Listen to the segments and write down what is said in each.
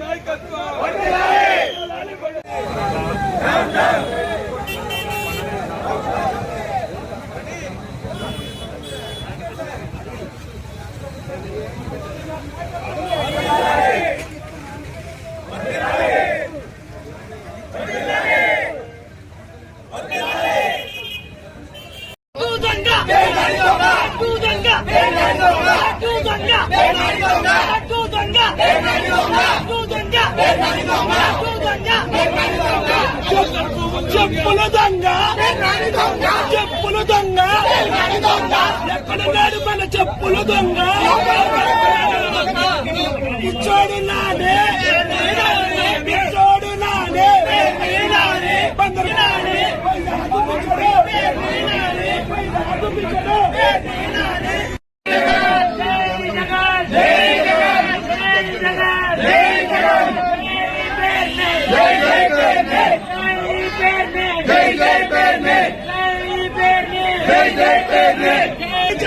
నాయకత్వం ఉన్నాడు మన చెప్పులు దొంగ పిచ్చోడు నానే పిచ్చోడు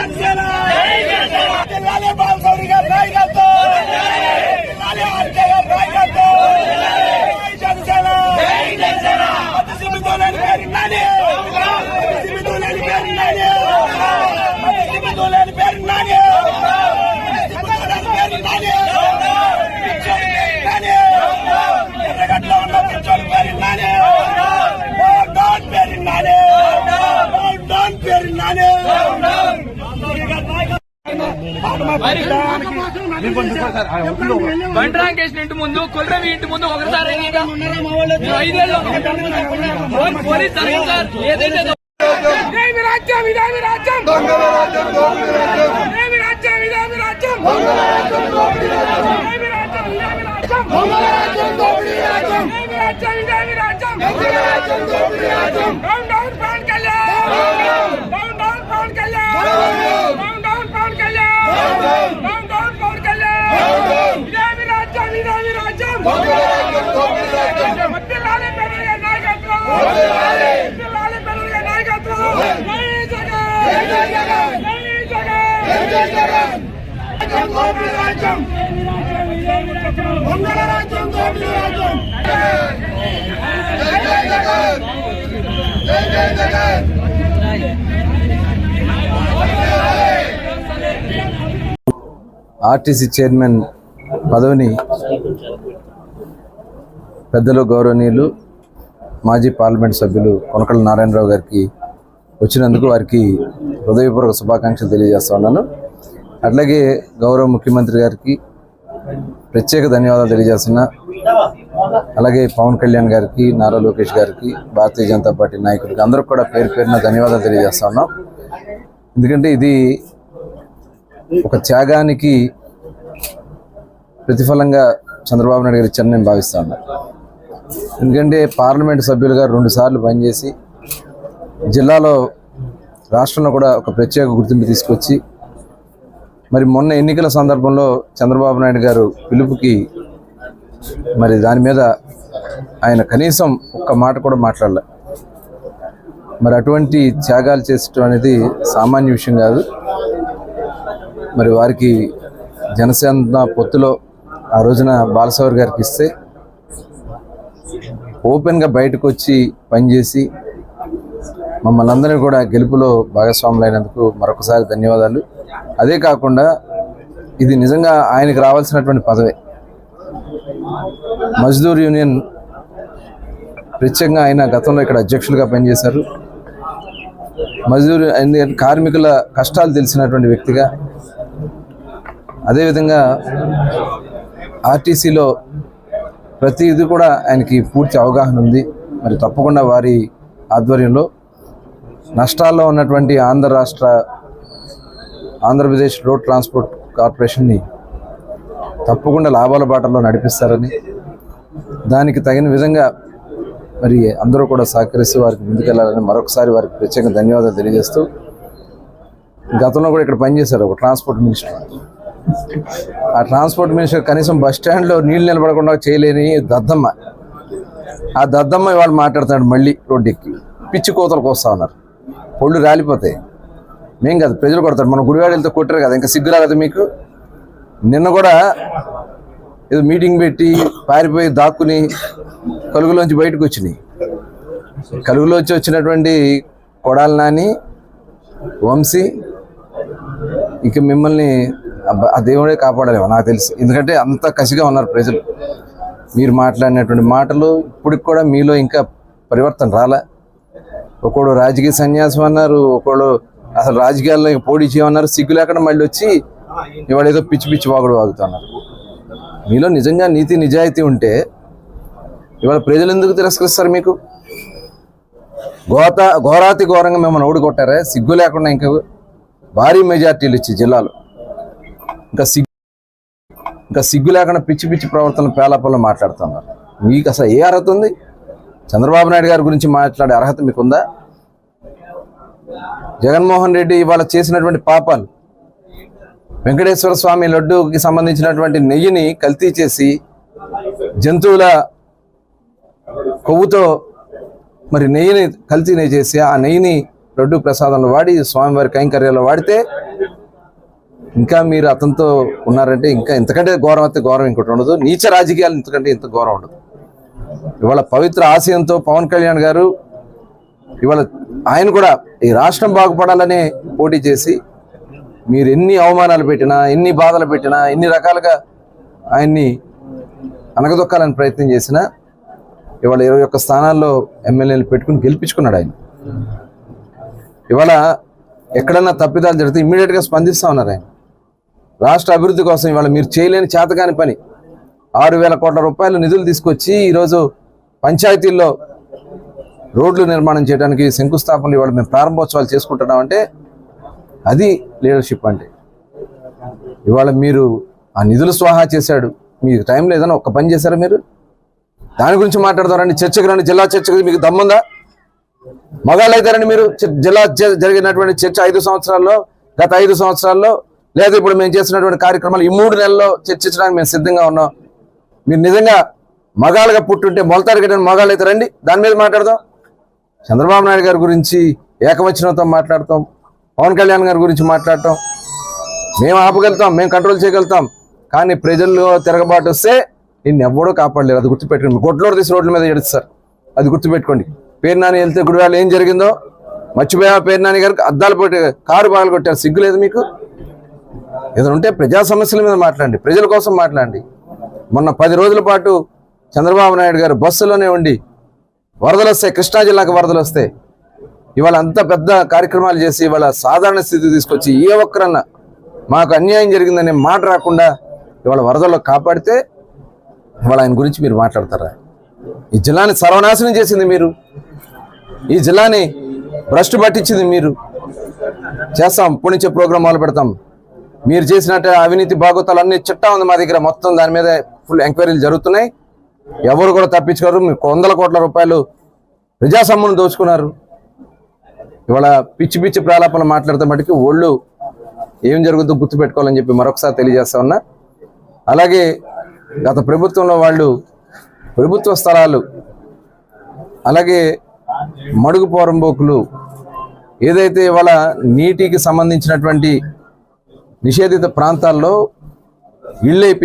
Shangela! బండి ఇంటి ముందు కొల్రవి ఇంటి ముందు ఒకసారి పోలీస్ జరగదు సార్ ఏదైతే రాజ్యం ఇదేమి రాజ్యం ఏమి రాజ్యం ఇదేమి రాజ్యం ఏమి రాజ్యం ఇదేమి రాజ్యం రాజ్యం ఇదేమి రాజ్యం రాజ్యం ఆర్టీసీ చైర్మన్ పదవిని పెద్దలు గౌరవనీయులు మాజీ పార్లమెంట్ సభ్యులు కొనకళ్ళ నారాయణరావు గారికి వచ్చినందుకు వారికి హృదయపూర్వక శుభాకాంక్షలు తెలియజేస్తా ఉన్నాను. అట్లాగే గౌరవ ముఖ్యమంత్రి గారికి ప్రత్యేక ధన్యవాదాలు తెలియజేస్తున్నా. అలాగే పవన్ కళ్యాణ్ గారికి నారా లోకేష్ గారికి భారతీయ జనతా పార్టీ నాయకుడికి అందరికి కూడా పేరు పేరున ధన్యవాదాలు తెలియజేస్తా ఉన్నాం. ఎందుకంటే ఇది ఒక త్యాగానికి ప్రతిఫలంగా చంద్రబాబు నాయుడు గారు ఇచ్చారని నేను భావిస్తాను ఎందుకంటే పార్లమెంట్ సభ్యులుగా రెండు సార్లు పనిచేసి జిల్లాలో రాష్ట్రంలో కూడా ఒక ప్రత్యేక గుర్తింపు తీసుకొచ్చి మరి మొన్న ఎన్నికల సందర్భంలో చంద్రబాబు నాయుడు గారు పిలుపుకి మరి దాని మీద ఆయన కనీసం ఒక్క మాట కూడా మాట్లాడలే. మరి అటువంటి త్యాగాలు చేసటం అనేది సామాన్య విషయం కాదు. మరి వారికి జనసేన పొత్తులో ఆ రోజున బాలసవర్ గారికి ఇస్తే ఓపెన్గా బయటకు వచ్చి పనిచేసి మమ్మల్ని అందరినీ కూడా గెలుపులో భాగస్వాములైనందుకు మరొకసారి ధన్యవాదాలు. అదే కాకుండా ఇది నిజంగా ఆయనకు రావాల్సినటువంటి పదవే. మజ్దూర్ యూనియన్ ప్రత్యేకంగా ఆయన గతంలో ఇక్కడ అధ్యక్షులుగా పనిచేశారు. మజ్దూర్ ఎందుకంటే కార్మికుల కష్టాలు తెలిసినటువంటి వ్యక్తిగా అదేవిధంగా ఆర్టీసీలో ప్రతి ఇది కూడా ఆయనకి పూర్తి అవగాహన ఉంది. మరి తప్పకుండా వారి ఆధ్వర్యంలో నష్టాల్లో ఉన్నటువంటి ఆంధ్ర రాష్ట్ర ఆంధ్రప్రదేశ్ రోడ్ ట్రాన్స్పోర్ట్ కార్పొరేషన్ని తప్పకుండా లాభాల బాటలో నడిపిస్తారని దానికి తగిన విధంగా మరి అందరూ కూడా సహకరిస్తూ వారికి ముందుకెళ్ళాలని మరొకసారి వారికి ప్రత్యేక ధన్యవాదాలు తెలియజేస్తూ గతంలో కూడా ఇక్కడ పనిచేశారు ఒక ట్రాన్స్పోర్ట్ మినిస్టర్. ఆ ట్రాన్స్పోర్ట్ మినిస్టర్ కనీసం బస్ స్టాండ్లో నీళ్ళు నిలబడకుండా చేయలేని దద్దమ్మ. ఆ దద్దమ్మ ఇవాళ మాట్లాడుతున్నాడు మళ్ళీ రోడ్డు ఎక్కి. పిచ్చి కోతలకు వస్తా ఉన్నారు. పొళ్ళు రాలిపోతాయి. మేం కాదు ప్రజలు కొడతారు. మన గుడివాడలతో కొట్టారు కదా ఇంకా సిగ్గు రాలేదు మీకు? నిన్న కూడా ఏదో మీటింగ్ పెట్టి పారిపోయి దాక్కుని కలుగులోంచి బయటకు వచ్చినాయి. కలుగులోంచి వచ్చినటువంటి కొడాలి నాని వంశీ ఇక మిమ్మల్ని ఆ దేవుడే కాపాడలేము నాకు తెలుసు. ఎందుకంటే అంత కసిగా ఉన్నారు ప్రజలు. మీరు మాట్లాడినటువంటి మాటలు ఇప్పటికి కూడా మీలో ఇంకా పరివర్తన రాలే? ఒకడు రాజకీయ సన్యాసం అన్నారు ఒకడు అసలు రాజకీయాల్లో పోటీ చేయమన్నారు సిగ్గు లేకుండా మళ్ళీ వచ్చి ఇవాళ ఏదో పిచ్చి పిచ్చి వాగుడు వాగుతున్నారు మీలో నిజంగా నీతి నిజాయితీ ఉంటే ఇవాళ ప్రజలు ఎందుకు తిరస్కరిస్తారు మీకు? గోత ఘోరాతి ఘోరంగా మిమ్మల్ని ఓడికొట్టారే సిగ్గు లేకుండా ఇంకా భారీ మెజార్టీలు ఇచ్చి జిల్లాలో. ఇంకా సిగ్గు ఇంకా సిగ్గు లేకుండా పిచ్చి పిచ్చి ప్రవర్తన పేలాపల్లో మాట్లాడుతున్నారు. మీకు అసలు ఏ అర్హత ఉంది? చంద్రబాబు నాయుడు గారి గురించి మాట్లాడే అర్హత మీకుందా? జగన్మోహన్ రెడ్డి ఇవాళ చేసినటువంటి పాపాలు వెంకటేశ్వర స్వామి లడ్డూకి సంబంధించినటువంటి నెయ్యిని కల్తీ చేసి జంతువుల కొవ్వుతో మరి నెయ్యిని కల్తీ నెయ్యి చేసి ఆ నెయ్యిని లడ్డు ప్రసాదంలో వాడి స్వామివారి కైంకర్యాలు వాడితే ఇంకా మీరు అతనితో ఉన్నారంటే ఇంకా ఇంతకంటే ఘోరం అయితే ఘోరం ఇంకోటి ఉండదు. నీచ రాజకీయాలు ఇంతకంటే ఇంత ఘోరం ఉండదు. ఇవాళ పవిత్ర ఆశయంతో పవన్ కళ్యాణ్ గారు ఇవాళ ఆయన కూడా ఈ రాష్ట్రం బాగుపడాలనే పోటీ చేసి మీరు ఎన్ని అవమానాలు పెట్టినా ఎన్ని బాధలు పెట్టినా ఎన్ని రకాలుగా ఆయన్ని అనగదొక్కాలని ప్రయత్నం చేసినా ఇవాళ ఇరవై ఒక్క స్థానాల్లో ఎమ్మెల్యేలు పెట్టుకుని గెలిపించుకున్నాడు ఆయన. ఇవాళ ఎక్కడన్నా తప్పిదాలు జరిగితే ఇమ్మీడియట్గా స్పందిస్తూ ఉన్నారు ఆయన. రాష్ట్ర అభివృద్ధి కోసం ఇవాళ మీరు చేయలేని చేతకాని పని ఆరు వేల కోట్ల రూపాయలు నిధులు తీసుకొచ్చి ఈరోజు పంచాయతీల్లో రోడ్లు నిర్మాణం చేయడానికి శంకుస్థాపనలు ఇవాళ మేము ప్రారంభోత్సవాలు చేసుకుంటున్నామంటే అది లీడర్షిప్ అంటే. ఇవాళ మీరు ఆ నిధులు స్వాహా చేశాడు. మీకు టైం లేదని ఒక్క పని చేశారా మీరు? దాని గురించి మాట్లాడతారండి చర్చకు రండి. జిల్లా చర్చకు మీకు దమ్ముందా? మగాళ్ళు అయితారండి మీరు జిల్లా జరిగినటువంటి చర్చ ఐదు సంవత్సరాల్లో గత ఐదు సంవత్సరాల్లో లేదా ఇప్పుడు మేము చేసినటువంటి కార్యక్రమాలు ఈ మూడు నెలల్లో చర్చించడానికి మేము సిద్ధంగా ఉన్నాం. మీరు నిజంగా మగాళ్ళుగా పుట్టుంటే మొలతారు మగాళ్ళు అయితే రండి. దాని మీద మాట్లాడదాం. చంద్రబాబు నాయుడు గారి గురించి ఏకవచనంతో మాట్లాడతాం. పవన్ కళ్యాణ్ గారి గురించి మాట్లాడటం మేము ఆపగలుగుతాం మేము కంట్రోల్ చేయగలుగుతాం. కానీ ప్రజల్లో తిరగబాటు వస్తే నిన్ను ఎవడో కాపాడలేరు. అది గుర్తుపెట్టుకోండి. గొడ్లోడు తీసి రోడ్ల మీద ఏడుస్తారు అది గుర్తుపెట్టుకోండి. పేరు నాని వెళ్తే గుడివాళ్ళు ఏం జరిగిందో? మర్చిపోయా పేరు నాని గారికి అద్దాలు పోటీ కారు బాగా కొట్టారు. సిగ్గు లేదు మీకు? ఏదైనా ఉంటే ప్రజా సమస్యల మీద మాట్లాడండి. ప్రజల కోసం మాట్లాడండి. మొన్న పది రోజుల పాటు చంద్రబాబు నాయుడు గారు బస్సులోనే ఉండి వరదలు వస్తాయి కృష్ణా జిల్లాకు వరదలు వస్తాయి ఇవాళ అంత పెద్ద కార్యక్రమాలు చేసి ఇవాళ సాధారణ స్థితి తీసుకొచ్చి ఏ ఒక్కరన్నా మాకు అన్యాయం జరిగిందనే మాట రాకుండా ఇవాళ వరదల్లో కాపాడితే ఇవాళ ఆయన గురించి మీరు మాట్లాడతారా? ఈ జిల్లాని సర్వనాశనం చేసింది మీరు. ఈ జిల్లాని భ్రష్టు పట్టించింది మీరు. చేస్తాం పుణించే ప్రోగ్రాం మొదలు పెడతాం మీరు చేసినట్టు అవినీతి బాగోతాలు అన్ని చిట్టా ఉంది మా దగ్గర. మొత్తం దాని మీద ఫుల్ ఎంక్వైరీలు జరుగుతున్నాయి. ఎవరు కూడా తప్పించుకోరు. మీకు వందల కోట్ల రూపాయలు ప్రజాసమ్మును దోచుకున్నారు. ఇవాళ పిచ్చి పిచ్చి ప్రాలాపన మాట్లాడితే మటుకు ఒళ్ళు ఏం జరుగుతుందో గుర్తుపెట్టుకోవాలని చెప్పి మరొకసారి తెలియజేస్తా ఉన్నా. అలాగే గత ప్రభుత్వంలో వాళ్ళు ప్రభుత్వ స్థలాలు అలాగే మడుగు పోరంబోకులు ఏదైతే ఇవాళ నీటికి సంబంధించినటువంటి నిషేధిత ప్రాంతాల్లో ఇళ్ళే